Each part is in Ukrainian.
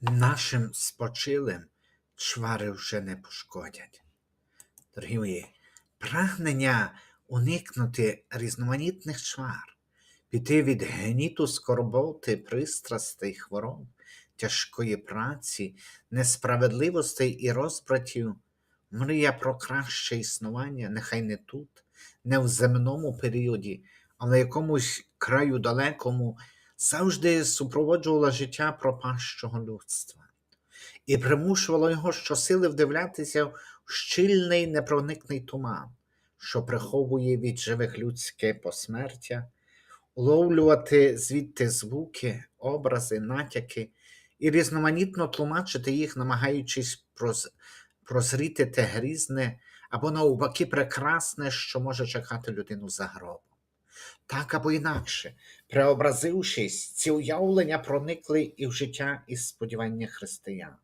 Нашим спочилим чвари вже не пошкодять. Дорогі мої, прагнення уникнути різноманітних чвар, піти від гніту скорботи, пристрастей, хвороб, тяжкої праці, несправедливостей і розбратів, мрія про краще існування, нехай не тут, не в земному періоді, а в якомусь краю далекому, завжди супроводжувала життя пропащого людства і примушувало його щосили вдивлятися в щільний непроникний туман, що приховує від живих людське посмертя, уловлювати звідти звуки, образи, натяки і різноманітно тлумачити їх, намагаючись проз... прозріти те грізне або навпаки прекрасне, що може чекати людину за гробом. Так або інакше, преобразившись, ці уявлення проникли і в життя і сподівання християн.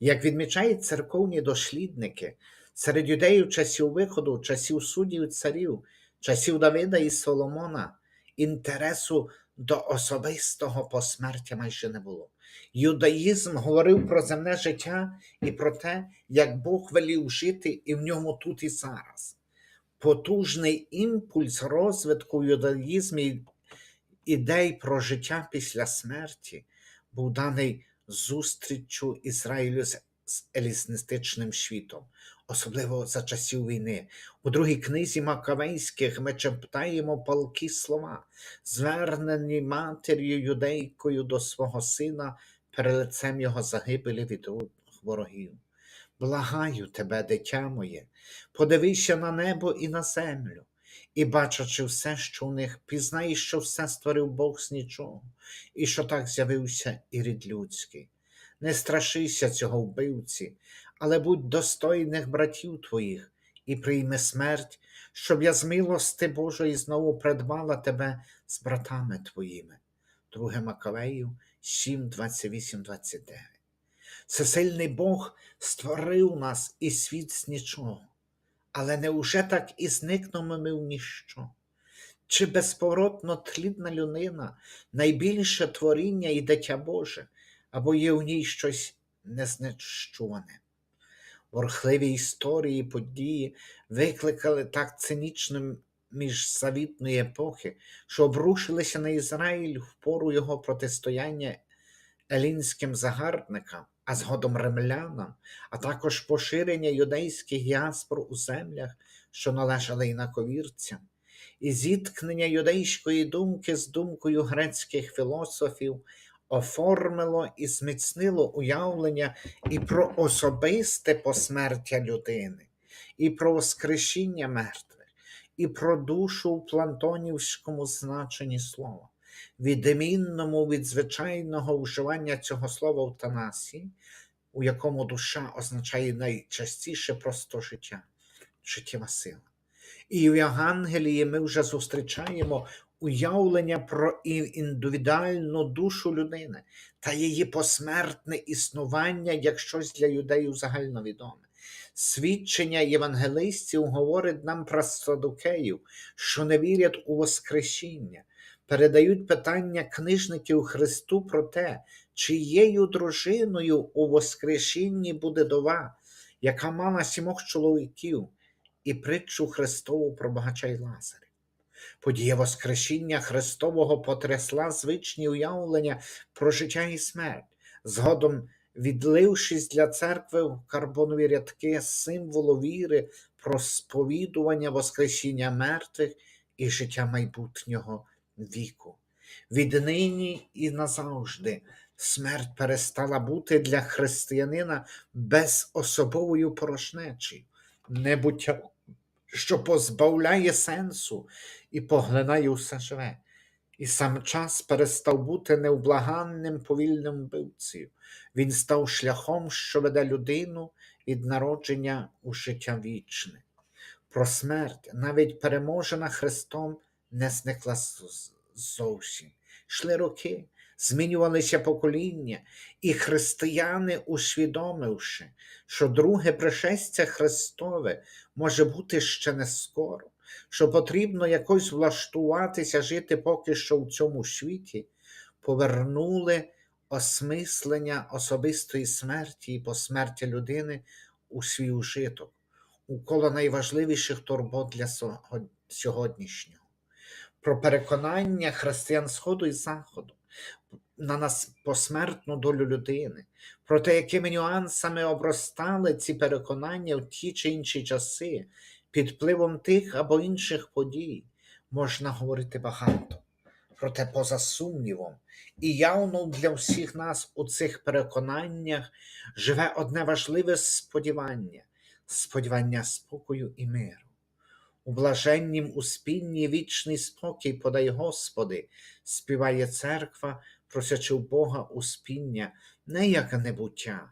Як відмічають церковні дослідники, серед юдеїв часів виходу, часів суддів і царів, часів Давида і Соломона, інтересу до особистого посмертя майже не було. Юдаїзм говорив про земне життя і про те, як Бог велів жити і в ньому тут і зараз. Потужний імпульс розвитку в юдаїзмі ідей про життя після смерті був даний зустріччю Ізраїлю з еліністичним світом, особливо за часів війни. У другій книзі Макавейських ми читаємо палкі слова, звернені матір'ю юдейкою до свого сина перед лицем його загибелі від ворогів. Благаю тебе, дитя моє, подивися на небо і на землю, і, бачачи все, що у них, пізнай, що все створив Бог з нічого, і що так з'явився і рід людський. Не страшися цього вбивці, але будь достойних братів твоїх і прийми смерть, щоб я з милости Божої знову придбала тебе з братами твоїми. 2 Макавеїв 7, 28, 29. Всесильний Бог створив нас і світ з нічого, але не уже так і зникнемо ми в ніщо. Чи безповоротно тлідна людина, найбільше творіння і дитя Боже, або є у ній щось незнищуване? Ворхливі історії, події викликали так цинічно міжзавітної епохи, що обрушилися на Ізраїль в пору його протистояння елінським загарбникам, а згодом римлянам, а також поширення юдейських діаспор у землях, що належали інаковірцям, і зіткнення юдейської думки з думкою грецьких філософів оформило і зміцнило уявлення і про особисте посмертя людини, і про воскрешіння мертвих, і про душу в плантонівському значенні слова відмінному від звичайного вживання цього слова в Танасі, у якому душа означає найчастіше просто життя, життєва сила. І в Євангелії ми вже зустрічаємо уявлення про індивідуальну душу людини та її посмертне існування як щось для юдеїв загальновідоме. Свідчення євангелистів говорить нам про садукеїв, що не вірять у Воскресіння, передають питання книжників Христу про те, чиєю дружиною у Воскресінні буде дова, яка мала сімох чоловіків, і притчу Христову про багача й Лазаря. Подія Воскресіння Христового потрясла звичні уявлення про життя і смерть, згодом відлившись для церкви в карбонові рядки символу віри про сповідування Воскресіння мертвих і життя майбутнього віку. Віднині і назавжди смерть перестала бути для християнина безособовою порожнечею, небуття, що позбавляє сенсу і поглинає усе живе. І сам час перестав бути невблаганним повільним вбивцею. Він став шляхом, що веде людину від народження у життя вічне. Про смерть, навіть переможена Христом, не зникла зовсім. Йшли роки, змінювалися покоління, і християни, усвідомивши, що друге пришестя Христове може бути ще не скоро, що потрібно якось влаштуватися, жити поки що в цьому світі, повернули осмислення особистої смерті і посмерті людини у свій ужиток, у коло найважливіших турбот для сьогоднішнього, про переконання християн Сходу і Заходу на нас посмертну долю людини, про те, якими нюансами обростали ці переконання в ті чи інші часи, під впливом тих або інших подій, можна говорити багато. Проте, поза сумнівом, і явно для всіх нас у цих переконаннях живе одне важливе сподівання сподівання спокою і миру. У блаженнім успінні вічний спокій подай Господи, співає церква, просячи у Бога успіння не як небуття,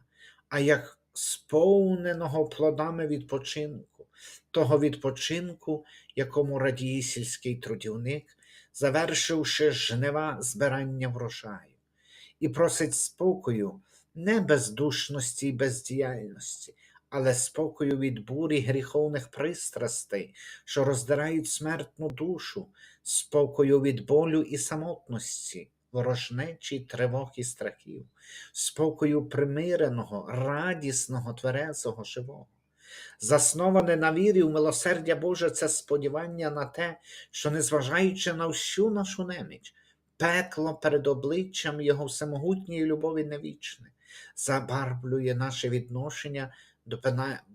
а як сповненого плодами відпочинку, того відпочинку, якому радіє сільський трудівник, завершивши жнива збирання врожаю, і просить спокою не бездушності й бездіяльності, але спокою від бурі гріховних пристрастей, що роздирають смертну душу, спокою від болю і самотності, ворожнечі, тривог і страхів, спокою примиреного, радісного, тверезого, живого. Засноване на вірі в милосердя Боже це сподівання на те, що, незважаючи на всю нашу неміч, пекло перед обличчям Його всемогутньої любові не вічне, забарвлює наше відношення до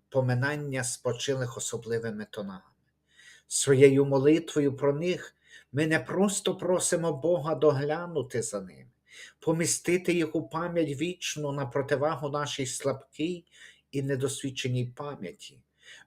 поминання спочилих особливими тонами. Своєю молитвою про них ми не просто просимо Бога доглянути за ними, помістити їх у пам'ять вічну на противагу нашій слабкій і недосвідченій пам'яті.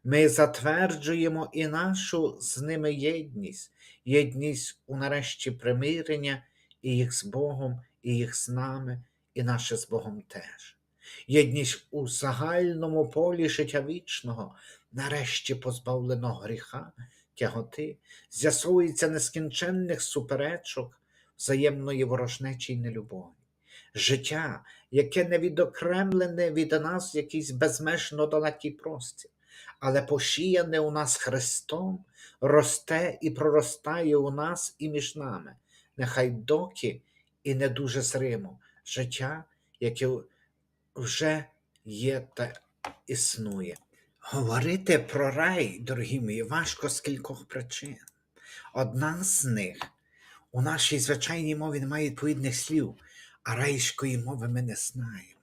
Ми затверджуємо і нашу з ними єдність, єдність у нарешті примирення і їх з Богом, і їх з нами, і наше з Богом теж. Єдність у загальному полі життя вічного, нарешті позбавлено гріха, тяготи, з'ясовується нескінченних суперечок, взаємної ворожнечі й нелюбові. Життя, яке не відокремлене від нас якийсь безмежно далекий простір, але пошіяне у нас Христом, росте і проростає у нас і між нами, нехай доки і не дуже зримо, життя, яке вже є та існує. Говорити про рай, дорогі мої, важко з кількох причин. Одна з них у нашій звичайній мові немає відповідних слів, а райської мови ми не знаємо.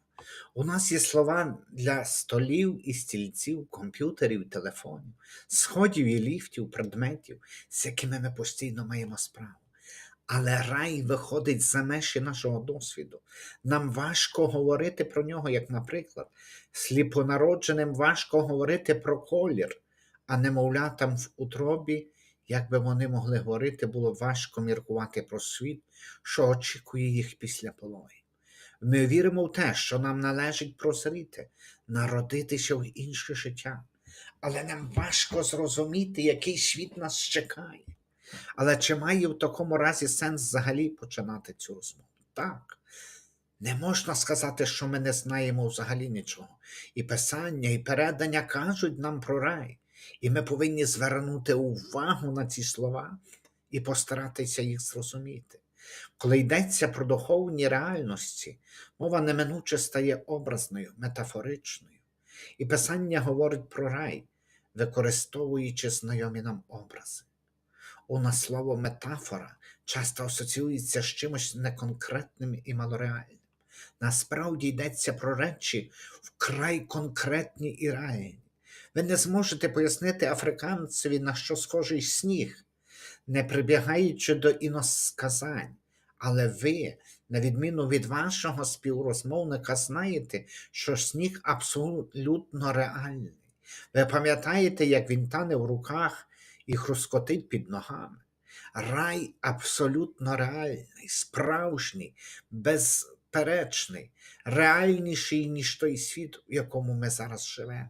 У нас є слова для столів і стільців, комп'ютерів, телефонів, сходів і ліфтів, предметів, з якими ми постійно маємо справу. Але рай виходить за межі нашого досвіду. Нам важко говорити про нього, як, наприклад, сліпонародженим важко говорити про колір, а немовлятам в утробі, як би вони могли говорити, було важко міркувати про світ, що очікує їх після пологів. Ми віримо в те, що нам належить прозріти, народитися в інше життя, але нам важко зрозуміти, який світ нас чекає. Але чи має в такому разі сенс взагалі починати цю розмову? Так. Не можна сказати, що ми не знаємо взагалі нічого. І писання, і передання кажуть нам про рай. І ми повинні звернути увагу на ці слова і постаратися їх зрозуміти. Коли йдеться про духовні реальності, мова неминуче стає образною, метафоричною. І писання говорить про рай, використовуючи знайомі нам образи. У нас слово метафора часто асоціюється з чимось неконкретним і малореальним. Насправді йдеться про речі вкрай конкретні і реальні. Ви не зможете пояснити африканцеві, на що схожий сніг, не прибігаючи до іносказань. Але ви, на відміну від вашого співрозмовника, знаєте, що сніг абсолютно реальний. Ви пам'ятаєте, як він тане в руках і хрускотить під ногами. Рай абсолютно реальний, справжній, безперечний, реальніший, ніж той світ, в якому ми зараз живемо.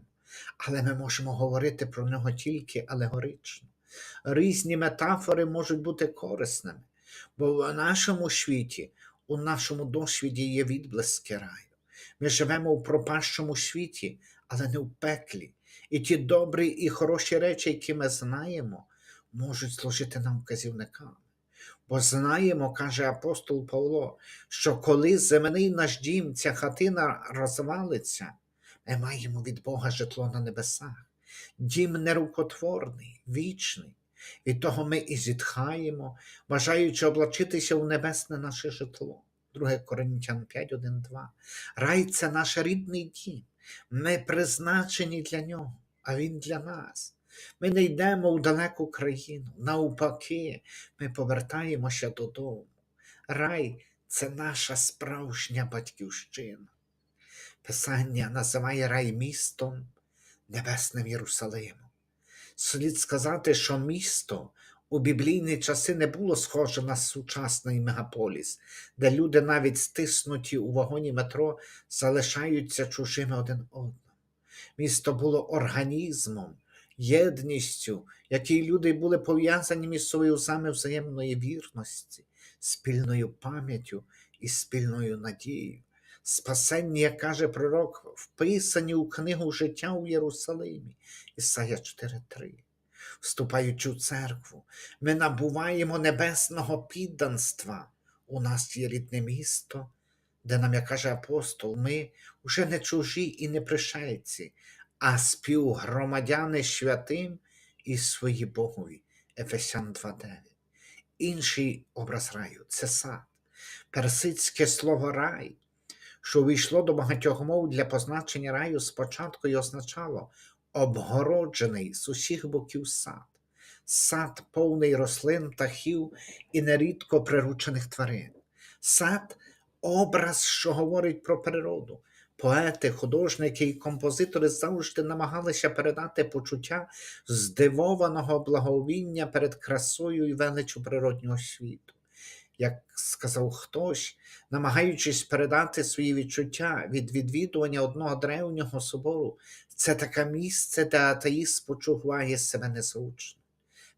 Але ми можемо говорити про нього тільки алегорично. Різні метафори можуть бути корисними, бо в нашому світі, у нашому досвіді є відблиски раю. Ми живемо в пропащому світі, але не в пеклі. І ті добрі і хороші речі, які ми знаємо, можуть служити нам вказівниками. Бо знаємо, каже апостол Павло, що коли земний наш дім, ця хатина розвалиться, ми маємо від Бога житло на небесах. Дім нерукотворний, вічний. Від того ми і зітхаємо, бажаючи облачитися у небесне наше житло. 2 Коринтян 5, 1, 2. Рай це наш рідний дім. Ми призначені для нього, а він для нас. Ми не йдемо у далеку країну. Навпаки, ми повертаємося додому. Рай це наша справжня батьківщина. Писання називає рай містом, небесним Єрусалимом. Слід сказати, що місто у біблійні часи не було схоже на сучасний мегаполіс, де люди навіть стиснуті у вагоні метро залишаються чужими один одному. Місто було організмом, єдністю, якій люди були пов'язані між собою саме взаємної вірності, спільною пам'яттю і спільною надією. Спасення, як каже пророк, вписані у книгу життя у Єрусалимі, Ісая 4.3. Вступаючи в церкву, ми набуваємо небесного підданства. У нас є рідне місто, де нам, як каже апостол, ми вже не чужі і не пришельці, а співгромадяни святим і свої Богові. Ефесян 2.9. Інший образ раю це сад, персидське слово рай, що увійшло до багатьох мов для позначення раю спочатку і означало обгороджений з усіх боків сад, сад повний рослин, птахів і нерідко приручених тварин. Сад образ, що говорить про природу. Поети, художники і композитори завжди намагалися передати почуття здивованого благовіння перед красою і величчю природнього світу. Як сказав хтось, намагаючись передати свої відчуття від відвідування одного древнього собору, це таке місце, де атеїст почуває себе незручно.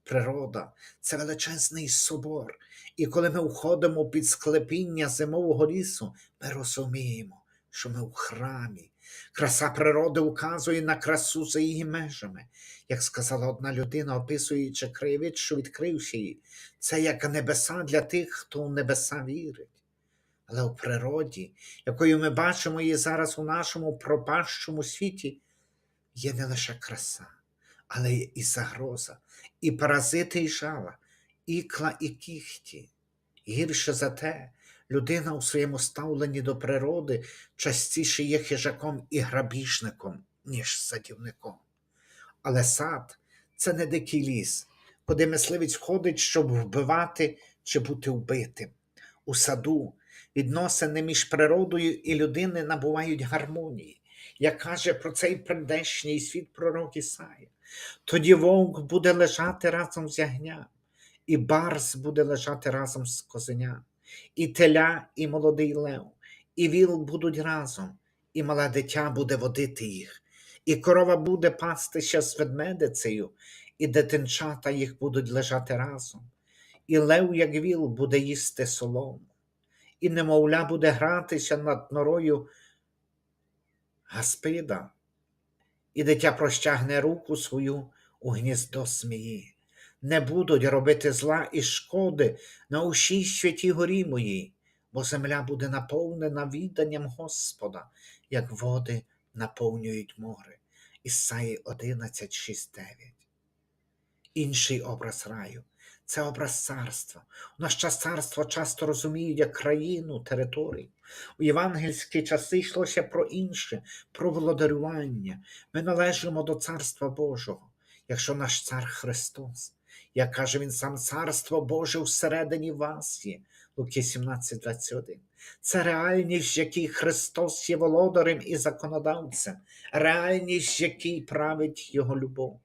Природа це величезний собор, і коли ми входимо під склепіння зимового лісу, ми розуміємо, що ми в храмі. Краса природи указує на красу за її межами. Як сказала одна людина, описуючи краєвид, що відкрився їй, це як небеса для тих, хто в небеса вірить. Але в природі, якою ми бачимо її зараз у нашому пропащому світі, є не лише краса, але і загроза, і паразити, і жала, ікла, і кіхті. Гірше за те, людина у своєму ставленні до природи частіше є хижаком і грабіжником, ніж садівником. Але сад це не дикий ліс, куди мисливець входить, щоб вбивати чи бути вбитим. У саду відносини між природою і людиною набувають гармонії. Як каже про цей прийдешній світ пророк Ісая, тоді вовк буде лежати разом з ягням, і барс буде лежати разом з козеням, і теля, і молодий лев, і віл будуть разом, і мале дитя буде водити їх, і корова буде пастися з ведмедицею, і дитинчата їх будуть лежати разом, і лев, як віл, буде їсти солому, і немовля буде гратися над норою Гаспида, і дитя простягне руку свою у гніздо змії. Не будуть робити зла і шкоди на усій святій горі моїй, бо земля буде наповнена відданням Господа, як води наповнюють море. Ісаї 11, 6, 9. Інший образ раю це образ царства. У наш час царство часто розуміють як країну, територію. У євангельські часи йшлося про інше, про володарювання. Ми належимо до Царства Божого, якщо наш цар Христос. Як каже він сам, Царство Боже всередині вас є. Луки 17, 21. Це реальність, в якій Христос є володарем і законодавцем, реальність, в якій править Його любов.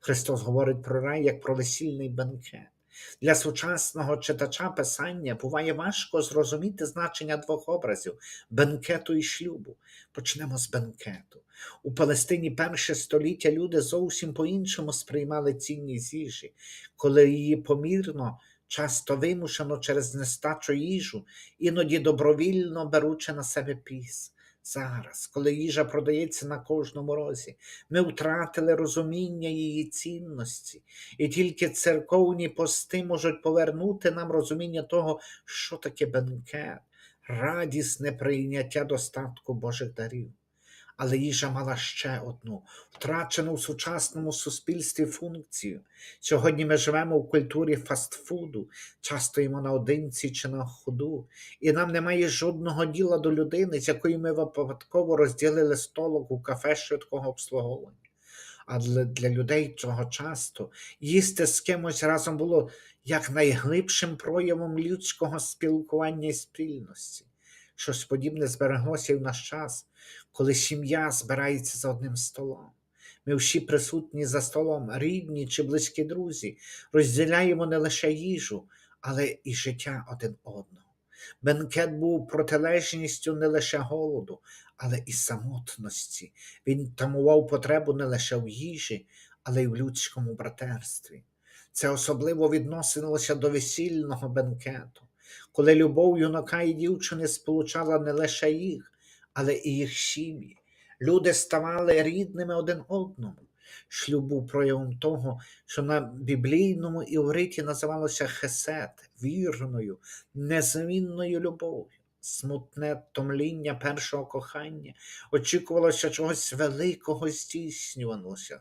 Христос говорить про рай як про весільний бенкет. Для сучасного читача писання буває важко зрозуміти значення двох образів бенкету і шлюбу. Почнемо з бенкету. У Палестині перше століття люди зовсім по-іншому сприймали цінність їжі, коли її помірно, часто вимушено через нестачу їжу, іноді добровільно беручи на себе піс. Зараз, коли їжа продається на кожному розі, ми втратили розуміння її цінності, і тільки церковні пости можуть повернути нам розуміння того, що таке бенкет, радісне прийняття достатку Божих дарів. Але їжа мала ще одну втрачену в сучасному суспільстві функцію. Сьогодні ми живемо в культурі фастфуду, часто їмо наодинці чи на ходу, і нам немає жодного діла до людини, з якою ми випадково розділили столок у кафе швидкого обслуговування. Але для людей цього часу їсти з кимось разом було як найглибшим проявом людського спілкування і спільності. Щось подібне збереглося і в наш час, коли сім'я збирається за одним столом. Ми всі присутні за столом, рідні чи близькі друзі, розділяємо не лише їжу, але і життя один одного. Бенкет був протилежністю не лише голоду, але і самотності. Він тамував потребу не лише в їжі, але й в людському братерстві. Це особливо відносилося до весільного бенкету, коли любов юнака і дівчини сполучала не лише їх, але і їх сім'ї. Люди ставали рідними один одному. Шлюб був проявом того, що на біблійному івриті називалося хесет, вірною, незмінною любов'ю. Смутне томління першого кохання очікувалося чогось великого здійснювалося.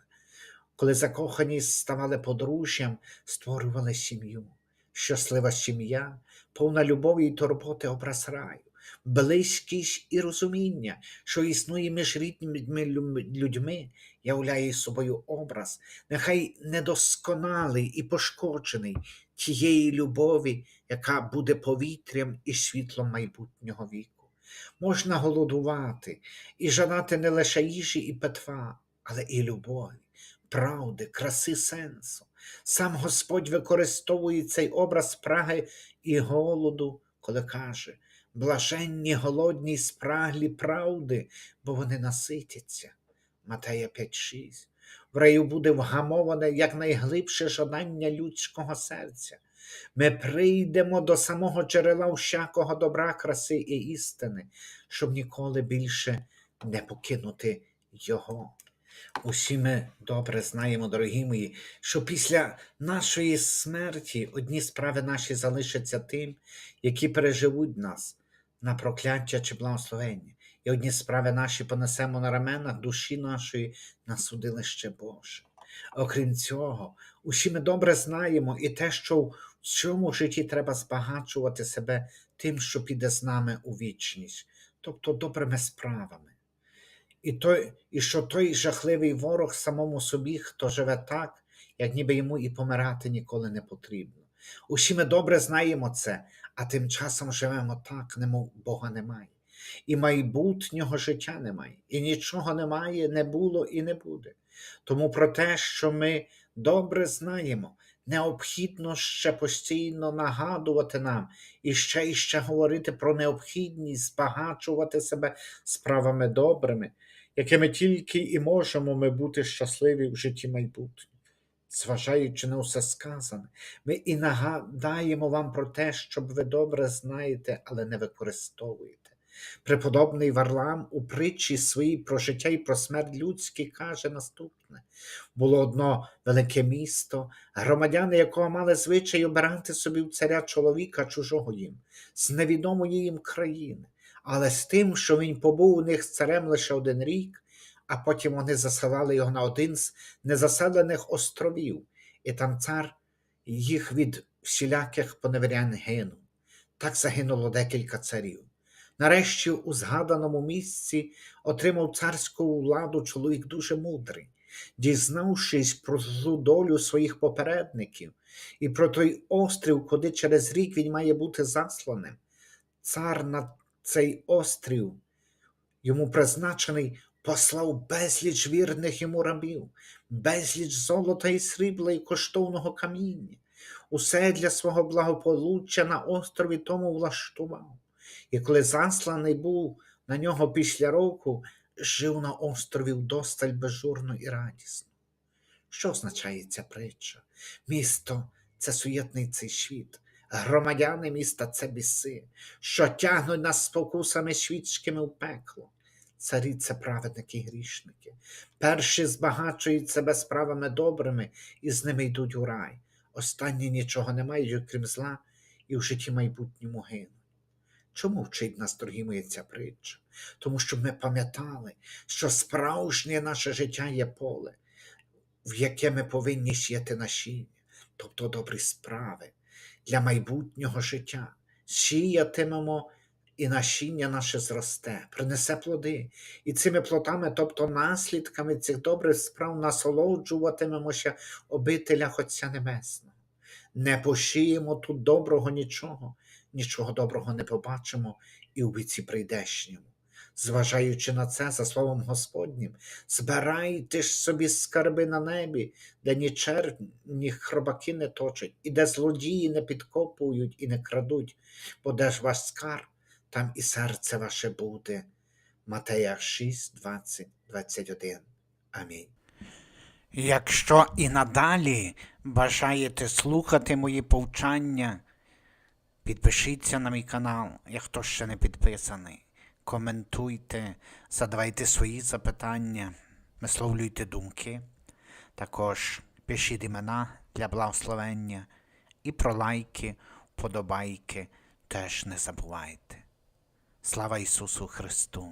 Коли закохані ставали подружжям, створювали сім'ю. Щаслива сім'я, повна любові й турботи образ раю, близькість і розуміння, що існує між рідними людьми, являє собою образ, нехай недосконалий і пошкоджений тієї любові, яка буде повітрям і світлом майбутнього віку. Можна голодувати і жадати не лише їжі і питва, але і любові, правди, краси сенсу. Сам Господь використовує цей образ праги і голоду, коли каже: блаженні голодні спраглі правди, бо вони наситяться. Матея 5.6. В раю буде вгамоване якнайглибше жадання людського серця. Ми прийдемо до самого джерела всякого добра, краси і істини, щоб ніколи більше не покинути його. Усі ми добре знаємо, дорогі мої, що після нашої смерті одні справи наші залишаться тим, які переживуть нас на прокляття чи благословення, і одні справи наші понесемо на раменах душі нашої на судилище Боже. Окрім цього, усі ми добре знаємо і те, що в цьому житті треба збагачувати себе тим, що піде з нами у вічність, тобто добрими справами. І, той, і що той жахливий ворог самому собі, хто живе так, як ніби йому і помирати ніколи не потрібно. Усі ми добре знаємо це, а тим часом живемо так, немов Бога немає. І майбутнього життя немає, і нічого немає, не було і не буде. Тому про те, що ми добре знаємо, необхідно ще постійно нагадувати нам і ще і ще говорити про необхідність збагачувати себе справами добрими, якими тільки і можемо ми бути щасливі в житті майбутнього. Зважаючи на усе сказане, ми і нагадаємо вам про те, щоб ви добре знаєте, але не використовуєте. Преподобний Варлам у притчі своїй про життя і про смерть людські каже наступне: було одно велике місто, громадяни якого мали звичай обирати собі в царя чоловіка чужого їм, з невідомої їм країни, але з тим, що він побув у них царем лише один рік, а потім вони заселали його на один з незаселених островів, і там цар їх від всіляких поневірянь гинув. Так загинуло декілька царів. Нарешті у згаданому місці отримав царську владу чоловік дуже мудрий, дізнавшись про злу долю своїх попередників і про той острів, куди через рік він має бути засланим. Цар на цей острів, йому призначений, послав безліч вірних йому рабів, безліч золота і срібла і коштовного каміння. Усе для свого благополуччя на острові тому влаштував. І коли засланий був на нього після року, жив на острові вдосталь безжурно і радісно. Що означає ця притча? Місто це суєтний цей світ, громадяни міста це біси, що тягнуть нас спокусами світськими в пекло. Царі це праведники і грішники. Перші збагачують себе справами добрими і з ними йдуть у рай. Останні нічого не мають, окрім зла, і в житті майбутньому гинуть. Чому вчить нас, дорогі ця притча? Тому що ми пам'ятали, що справжнє наше життя є поле, в яке ми повинні сіяти насіння, тобто добрі справи для майбутнього життя. Сіятимемо і насіння наше зросте, принесе плоди, і цими плодами, тобто наслідками цих добрих справ, насолоджуватимемося обителях Отця Небесного. Не посіємо тут доброго нічого, нічого доброго не побачимо і у віці прийдешньому. Зважаючи на це, за словом Господнім, збирайте ж собі скарби на небі, де ні черв, ні хробаки не точать, і де злодії не підкопують і не крадуть, бо де ж ваш скарб, там і серце ваше буде. Матея 6, 20, 21. Амінь. Якщо і надалі бажаєте слухати мої повчання, підпишіться на мій канал, як хто ще не підписаний. Коментуйте, задавайте свої запитання, висловлюйте думки. Також пишіть імена для благословення і про лайки, вподобайки теж не забувайте. Слава Ісусу Христу!